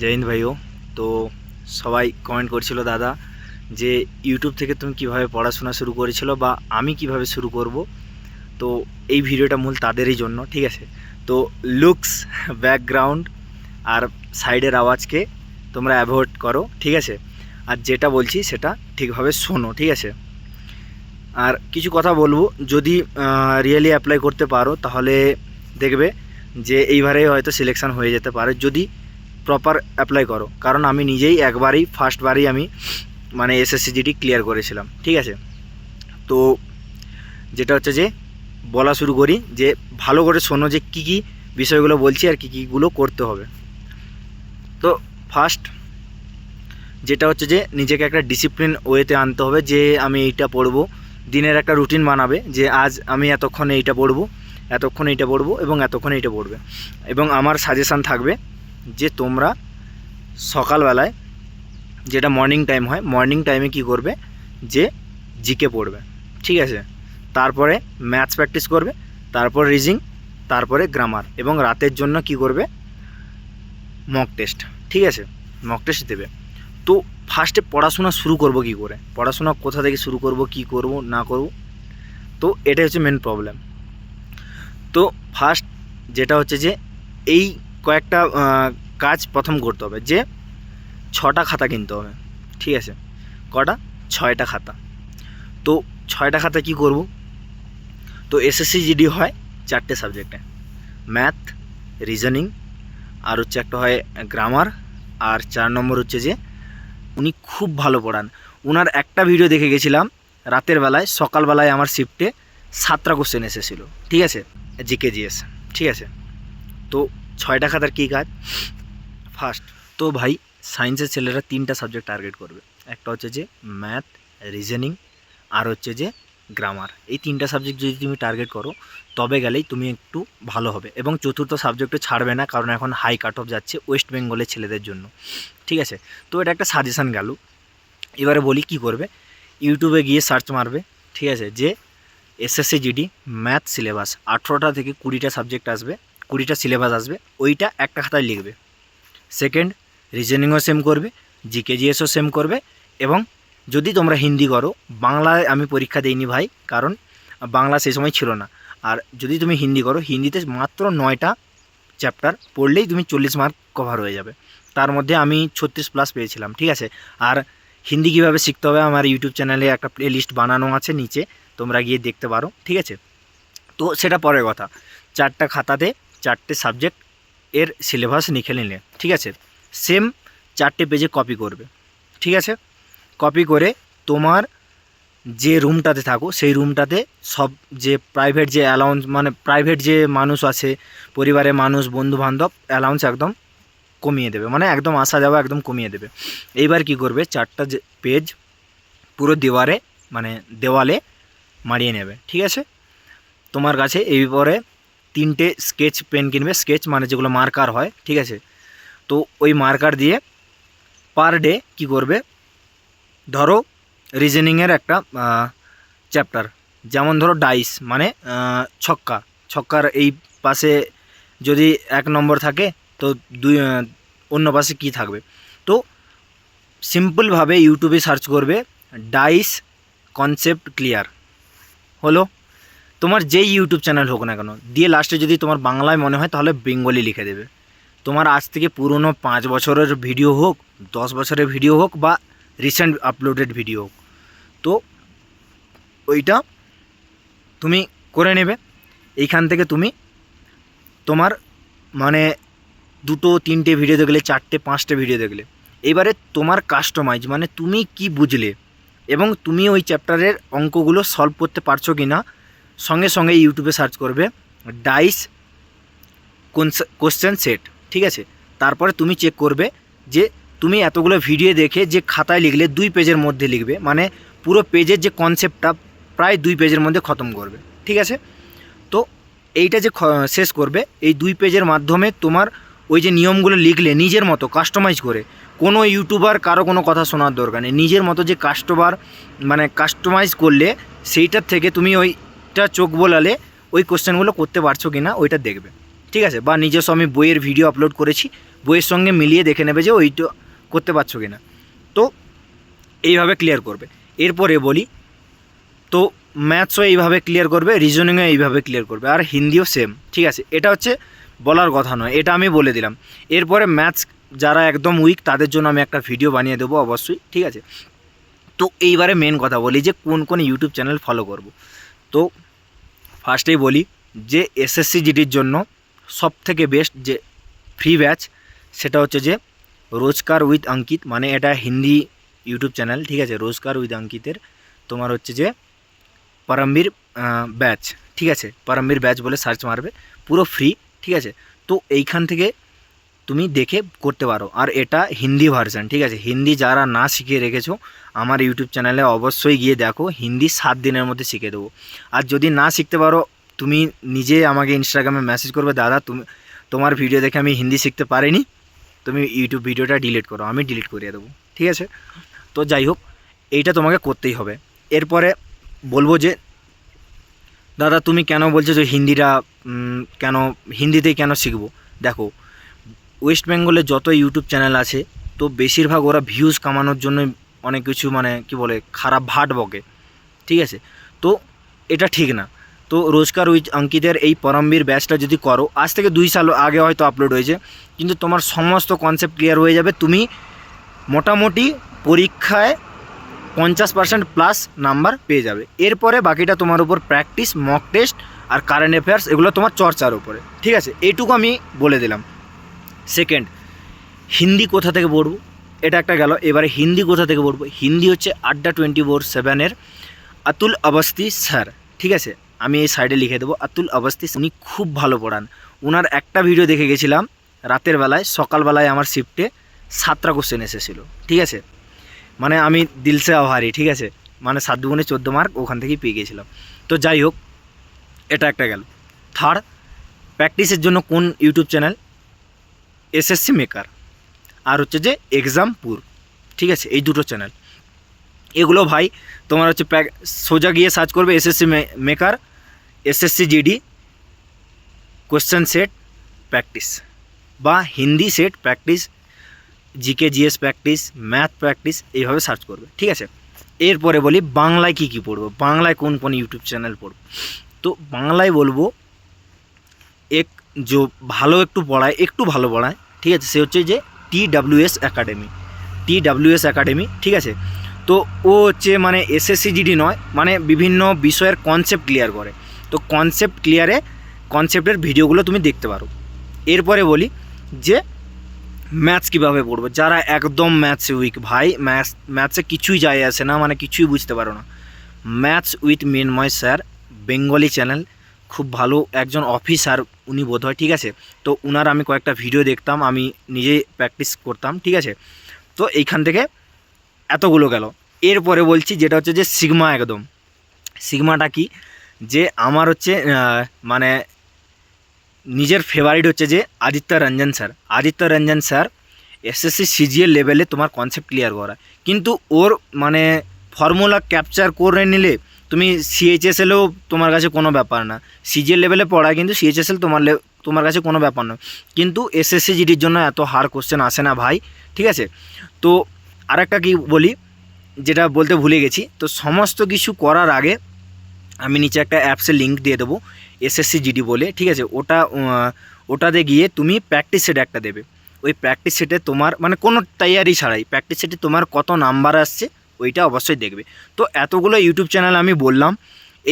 জয় হিন্দ ভাইও। তো সবাই কমেন্ট করছিল, দাদা, যে ইউটিউব থেকে তুমি কীভাবে পড়াশোনা শুরু করেছিল বা আমি কীভাবে শুরু করব? তো এই ভিডিওটা মূল তাদেরই জন্য, ঠিক আছে? তো লুকস ব্যাকগ্রাউন্ড আর সাইডের আওয়াজকে তোমরা অ্যাভয়েড করো, ঠিক আছে? আর যেটা বলছি সেটা ঠিকভাবে শোনো, ঠিক আছে? আর কিছু কথা বলব, যদি রিয়েলি অ্যাপ্লাই করতে পারো তাহলে দেখবে যে এইবারে হয়তো সিলেকশন হয়ে যেতে পারে। যদি প্রপার অ্যাপ্লাই করো। কারণ আমি নিজেই একবারই ফার্স্টবারই আমি মানে এসএসসিজিটি ক্লিয়ার করেছিলাম। ঠিক আছে? তো যেটা হচ্ছে যে, বলা শুরু করি যে, ভালো করে শোনো যে কী কী বিষয়গুলো বলছি আর কী কীগুলো করতে হবে। তো ফার্স্ট যেটা হচ্ছে যে, নিজেকে একটা ডিসিপ্লিন ওয়েতে আনতে হবে যে, আমি এইটা পড়ব। দিনের একটা রুটিন বানাবে যে, আজ আমি এতক্ষণ এইটা পড়ব, এতক্ষণ এইটা পড়ব এবং এতক্ষণ এইটা পড়বে। এবং আমার সাজেশান থাকবে যে তোমরা সকালবেলায় যেটা মর্নিং টাইম হয় মর্নিং টাইমে কি করবে? যে জিকে পড়বে। ঠিক আছে? তারপরে ম্যাথস প্র্যাকটিস করবে, তারপর রিজিং তারপরে গ্রামার এবং রাতের জন্য কি করবে? মক টেস্ট ঠিক আছে? মক টেস্ট দেবে। তো ফার্স্টে পড়াশোনা শুরু করব কি করে? পড়াশোনা কোথা থেকে শুরু করব, কি করব, না করব? তো এটাই হচ্ছে মেন প্রবলেম তো ফার্স্ট যেটা হচ্ছে যে এই কয়েকটা কাজ প্রথম করতে হবে যে ছটা খাতা কিনতে হবে, ঠিক আছে? কটা? ছয়টা খাতা। তো ছয়টা খাতা কি করব? তো এসএসসি জিডি হয় চারটে সাবজেক্টে ম্যাথ রিজনিং আর হচ্ছে একটা হয় গ্রামার আর চার নম্বর হচ্ছে যে উনি খুব ভালো পড়ান। ওনার একটা ভিডিও দেখে গেছিলাম রাতের বেলায়, সকালবেলায় আমার শিফটে সাতটা কোশ্চেন এসেছিল, ঠিক আছে? জিকে জিএস ঠিক আছে? তো ছয়টা খাতার কী কাজ? ফার্স্ট তো ভাই সায়েন্সের ছেলেরা তিনটা সাবজেক্ট টার্গেট করবে। একটা হচ্ছে যে ম্যাথ রিজনিং আর হচ্ছে যে গ্রামার এই তিনটা সাবজেক্ট যদি তুমি টার্গেট করো, তবে গেলেই তুমি একটু ভালো হবে। এবং চতুর্থ সাবজেক্টও ছাড়বে না, কারণ এখন হাই কাট অফ যাচ্ছে ওয়েস্ট বেঙ্গলের ছেলেদের জন্য। ঠিক আছে? তো এটা একটা সাজেশান গেল। এবারে বলি কি করবে? ইউটিউবে গিয়ে সার্চ মারবে। ঠিক আছে? যে এসএসসি জিডি ম্যাথ সিলেবাস আঠেরোটা থেকে কুড়িটা সাবজেক্ট আসবে। কুড়িটা সিলেবাস আসবে, ওইটা একটা খাতায় লিখবে। সেকেন্ড রিজনিংও সেম করবে জিকে জিএসও সেম করবে এবং যদি তোমরা হিন্দি করো, বাংলায় আমি পরীক্ষা দিইনি ভাই, কারণ বাংলা সেই সময় ছিল না। আর যদি তুমি হিন্দি করো, হিন্দিতে মাত্র নয়টা চ্যাপ্টার পড়লেই তুমি চল্লিশ মার্ক কভার হয়ে যাবে। তার মধ্যে আমি ছত্রিশ প্লাস পেয়েছিলাম, ঠিক আছে? আর হিন্দি কীভাবে শিখতে হবে আমার ইউটিউব চ্যানেলে একটা প্লে লিস্ট বানানো আছে নিচে, তোমরা গিয়ে দেখতে পারো, ঠিক আছে? তো সেটা পরের কথা। চারটা খাতাতে চারটে সাবজেক্ট এর সিলেবাস লিখে নিলে, ঠিক আছে? সেম চারটে পেজে কপি করবে, ঠিক আছে? কপি করে তোমার যে রুমটাতে থাকো, সেই রুমটাতে সব যে প্রাইভেট যে অ্যালাউন্স মানে প্রাইভেট যে মানুষ আছে, পরিবারের মানুষ বন্ধু বান্ধব অ্যালাউন্স একদম কমিয়ে দেবে মানে একদম আসা যাওয়া একদম কমিয়ে দেবে। এইবার কি করবে? চারটা যে পেজ পুরো দেওয়ারে মানে দেওয়ালে মারিয়ে নেবে, ঠিক আছে? তোমার কাছে এই পরে তিনটে স্কেচ পেন কিনবে স্কেচ মানে যেগুলো মার্কার হয়, ঠিক আছে? তো ওই মার্কার দিয়ে পার ডে কী করবে? ধরো রিজনিংয়ের একটা চ্যাপ্টার যেমন ধরো ডাইস মানে ছক্কা। ছক্কার এই পাশে যদি এক নম্বর থাকে, তো দুই অন্য পাশে কী থাকবে? তো সিম্পলভাবে ইউটিউবে সার্চ করবে ডাইস কনসেপ্ট ক্লিয়ার হলো? তোমার যেই ইউটিউব চ্যানেল হোক না কেন, দিয়ে লাস্টে যদি তোমার বাংলায় মনে হয়, তাহলে বেঙ্গলি লিখে দেবে। তোমার আজ থেকে পুরনো পাঁচ বছরের ভিডিও হোক, দশ বছরের ভিডিও হোক বা রিসেন্ট আপলোডেড ভিডিও হোক। তো ওইটা তুমি করে নেবে। এইখান থেকে তুমি তোমার মানে দুটো, তিনটে ভিডিও দেখলে, চারটে, পাঁচটে ভিডিও দেখলে। এবারে তোমার কাস্টমাইজ মানে তুমি কি বুঝলে এবং তুমি ওই চ্যাপ্টারের অঙ্কগুলো সলভ করতে পারছ কি না সঙ্গে সঙ্গে ইউটিউবে সার্চ করবে, ডাইস কোশ্চেন সেট, ঠিক আছে? তারপরে তুমি চেক করবে যে তুমি এতগুলো ভিডিও দেখে যে খাতায় লিখলে দুই পেজের মধ্যে লিখবে মানে পুরো পেজের যে কনসেপ্টটা প্রায় দুই পেজের মধ্যে খতম করবে, ঠিক আছে? তো এইটা যে শেষ করবে, এই দুই পেজের মাধ্যমে তোমার ওই যে নিয়মগুলো লিখলে নিজের মতো কাস্টমাইজ করে, কোনো ইউটিউবার কারও কোনো কথা শোনার দরকার নেই, নিজের মতো যে কাস্টমার মানে কাস্টমাইজ করলে সেইটার থেকে তুমি ওইটা চোখ বোলালে ওই কোশ্চেনগুলো করতে পারছ কি না ওইটা দেখবে। ঠিক আছে? বা নিজস্ব আমি বইয়ের ভিডিও আপলোড করেছি, বইয়ের সঙ্গে মিলিয়ে দেখে নেবে যে ওইটা করতে পারছ কি না তো এইভাবে ক্লিয়ার করবে। এরপরে বলি, তো ম্যাথসও এইভাবে ক্লিয়ার করবে রিজনিংও এইভাবে ক্লিয়ার করবে, আর হিন্দিও সেম ঠিক আছে? এটা হচ্ছে বলার কথা নয়, এটা আমি বলে দিলাম। এরপরে ম্যাথস যারা একদম উইক তাদের জন্য আমি একটা ভিডিও বানিয়ে দেবো অবশ্যই। ঠিক আছে? তো এইবারে মেন কথা বলি যে কোন কোন ইউটিউব চ্যানেল ফলো করব। তো ফার্স্টেই বলি যে এসএসসি জিডির জন্য সব থেকে বেস্ট যে ফ্রি ব্যাচ সেটা হচ্ছে যে রোজকার উইথ অঙ্কিত মানে এটা হিন্দি ইউটিউব চ্যানেল, ঠিক আছে? রোজকার উইথ অঙ্কিতের তোমার হচ্ছে যে পরমবীর ব্যাচ ঠিক আছে? পরমবীর ব্যাচ বলে সার্চ মারবে, পুরো ফ্রি ঠিক আছে? তো এইখান থেকে তুমি দেখে করতে পারো। আর এটা হিন্দি ভার্সান ঠিক আছে? হিন্দি যারা না শিখিয়ে রেখেছো, আমার ইউটিউব চ্যানেলে অবশ্যই গিয়ে দেখো, হিন্দি সাত দিনের মধ্যে শিখে দেবো। আর যদি না শিখতে পারো, তুমি নিজে আমাকে ইনস্টাগ্রামে মেসেজ করবে, দাদা, তুমি, তোমার ভিডিও দেখে আমি হিন্দি শিখতে পারিনি। তুমি ইউটিউব ভিডিওটা ডিলিট করো, আমি ডিলিট করিয়ে দেবো। ঠিক আছে? তো যাই হোক, এইটা তোমাকে করতেই হবে। এরপরে বলব যে, দাদা, তুমি কেন বলছো যে হিন্দিটা কেন, হিন্দিতেই কেন শিখব? দেখো ওয়েস্ট বেঙ্গলে যত ইউটিউব চ্যানেল আছে, তো বেশিরভাগ ওরা ভিউজ কামানোর জন্য অনেক কিছু মানে কি বলে, খারাপ ভাট বকে। ঠিক আছে? তো এটা ঠিক না। তো রোজকার উইথ অঙ্কিতের এই পরমবীর ব্যাচটা যদি করো, আজ থেকে দুই সাল আগে হয়তো আপলোড হয়েছে, কিন্তু তোমার সমস্ত কনসেপ্ট ক্লিয়ার হয়ে যাবে। তুমি মোটামুটি পরীক্ষায় পঞ্চাশ পার্সেন্ট প্লাস নাম্বার পেয়ে যাবে। এরপরে বাকিটা তোমার উপর প্র্যাকটিস মক টেস্ট আর কারেন্ট অ্যাফেয়ার্স এগুলো তোমার চর্চার উপরে। ঠিক আছে? এইটুকু আমি বলে দিলাম। সেকেন্ড হিন্দি কোথা থেকে পড়ব? এটা একটা গেল। এবারে হিন্দি কোথা থেকে পড়ব? হিন্দি হচ্ছে আড্ডা টোয়েন্টি ফোর সেভেনের আতুল অবস্তি স্যার। ঠিক আছে? আমি এই সাইডে লিখে দেবো। আতুল অবস্তি উনি খুব ভালো পড়ান। ওনার একটা ভিডিও দেখে গেছিলাম রাতের বেলায়, সকালবেলায় আমার শিফটে সাতটা কোশ্চেন এসেছিল। ঠিক আছে? মানে আমি দিলসে আহারি ঠিক আছে? মানে সাত দুগুণে চোদ্দ মার্ক ওখান থেকেই পেয়ে গেছিলাম। তো যাই হোক, এটা একটা গেল। থার্ড প্র্যাকটিসের জন্য কোন ইউটিউব চ্যানেল এসএসসি মেকার। আর হচ্ছে যে এক্সামপুর ঠিক আছে? এই দুটো চ্যানেল এগুলো ভাই, তোমার হচ্ছে প্যাক, সোজা গিয়ে সার্চ করবে SSC maker, SSC GD question set practice বা Hindi set practice GK GS practice math practice এইভাবে সার্চ করবে। ঠিক আছে? এরপরে বলি বাংলায় কী কী পড়ব? বাংলায় কোন কোন ইউটিউব চ্যানেল পড়ব? তো বাংলায় বলব, এক, যে ভালো একটু পড়ায়, একটু ভালো পড়ায় ঠিক আছে, সে হচ্ছে যে T WS academy T WS academy ঠিক আছে? তো ও হচ্ছে মানে এসএসসিজিডি নয় মানে বিভিন্ন বিষয়ের কনসেপ্ট ক্লিয়ার করে। তো কনসেপ্ট ক্লিয়ারে কনসেপ্টের ভিডিওগুলো তুমি দেখতে পারো। এরপরে বলি যে ম্যাথস কীভাবে পড়ব? যারা একদম ম্যাথসে উইক ভাই ম্যাথস ম্যাথসে কিছুই যায় আসে না মানে কিছুই বুঝতে পারো না। Maths with Minmoy sir Bengali channel খুব ভালো একজন অফিসার উনি বোধ হয় ঠিক আছে? তো উনার আমি কয়েকটা ভিডিও দেখতাম, আমি নিজে প্র্যাকটিস করতাম, ঠিক আছে? তো এইখান থেকে এতগুলো গেল। এরপরে বলছি যেটা হচ্ছে যে সিগমা একদম। সিগমাটা কি? যে আমার হচ্ছে মানে নিজের ফেভারিট হচ্ছে যে Aditya Ranjan sir Aditya Ranjan sir SSC CGL লেভেলে তোমার কনসেপ্ট ক্লিয়ার করা কিন্তু ওর মানে ফর্মুলা ক্যাপচার করে নিলে তুমি সিএইচএসএলেও তোমার কাছে কোনো ব্যাপার না। সিজিএল লেভেলে পড়ায় কিন্তু সিএইচএসএল তোমার তোমার কাছে কোনো ব্যাপার না। কিন্তু এসএসসি জিডির জন্য এত হার কোশ্চেন আসে না ভাই, ঠিক আছে? তো আরেকটা কি বলি, যেটা বলতে ভুলে গেছি। তো সমস্ত কিছু করার আগে আমি নিচে একটা অ্যাপসের লিঙ্ক দিয়ে দেবো এসএসসি জিডি বলে, ঠিক আছে? ওটা ওটাতে গিয়ে তুমি প্র্যাকটিস সেট একটা দেবে। ওই প্র্যাকটিস সেটে তোমার মানে কোনো তৈয়ারি ছাড়াই প্র্যাকটিস সেটে তোমার কত নাম্বার আসছে ওইটা অবশ্যই দেখবে। তো এতগুলো ইউটিউব চ্যানেল আমি বললাম,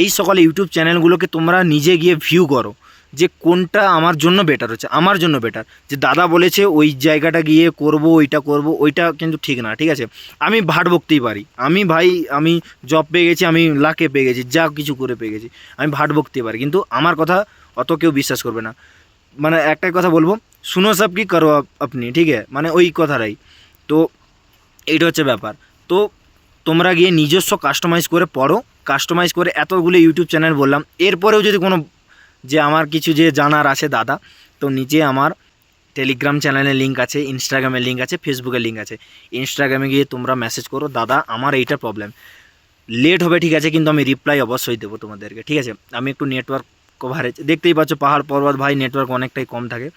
এই সকল ইউটিউব চ্যানেলগুলোকে তোমরা নিজে গিয়ে ভিউ করো, যে কোনটা আমার জন্য বেটার হচ্ছে, আমার জন্য বেটার যে দাদা বলেছে ওই জায়গাটা গিয়ে করব, ওইটা করব, ওইটা কিন্তু ঠিক না, ঠিক আছে? আমি ভাট বকতেই পারি। আমি ভাই, আমি জব পেয়ে গেছি, আমি লাকে পেয়ে গেছি, যা কিছু করে পেয়ে গেছি, আমি ভাট বকতেই পারি। কিন্তু আমার কথা অত কেউ বিশ্বাস করবে না। মানে একটাই কথা বলব, শুনো সব কি করো আপনি, ঠিক আছে? মানে ওই কথাটাই। তো এইটা হচ্ছে ব্যাপার। তো তোমরা গিয়ে নিজস্ব কাস্টমাইজ করে পড়ো। কাস্টমাইজ করে এতগুলো ইউটিউব চ্যানেল বললাম। এরপরেও যদি কোনো যে আমার কিছু যে জানার আছে দাদা, তো নিচে আমার টেলিগ্রাম চ্যানেলের লিঙ্ক আছে ইনস্টাগ্রামের লিঙ্ক আছে ফেসবুকের লিঙ্ক আছে। ইনস্টাগ্রামে গিয়ে তোমরা মেসেজ করো, দাদা, আমার এইটা প্রবলেম লেট হবে ঠিক আছে, কিন্তু আমি রিপ্লাই অবশ্যই দেবো তোমাদেরকে, ঠিক আছে? আমি একটু নেটওয়ার্ক কভারেজ দেখতেই পাচ্ছ পাহাড় পর্বত, ভাই নেটওয়ার্ক অনেকটাই কম থাকে।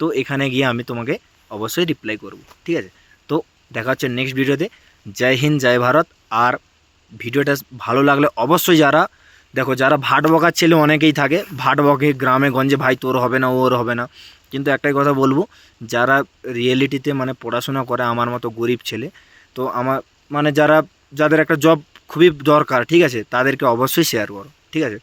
তো এখানে গিয়ে আমি তোমাকে অবশ্যই রিপ্লাই করব, ঠিক আছে? তো দেখা হচ্ছে নেক্সট ভিডিওতে জয় হিন্দ, জয় ভারত। আর ভিডিওটা ভালো লাগলে অবশ্যই যারা, দেখো যারা ভাট বকার ছেলে অনেকেই থাকে, ভাট বকে গ্রামে গঞ্জে, ভাই, তোর হবে না, ওর হবে না। কিন্তু একটাই কথা বলব, যারা রিয়েলিটিতে মানে পড়াশোনা করে আমার মতো গরিব ছেলে, তো আমার মানে যারা, যাদের একটা জব খুবই দরকার, ঠিক আছে? তাদেরকে অবশ্যই শেয়ার করো, ঠিক আছে?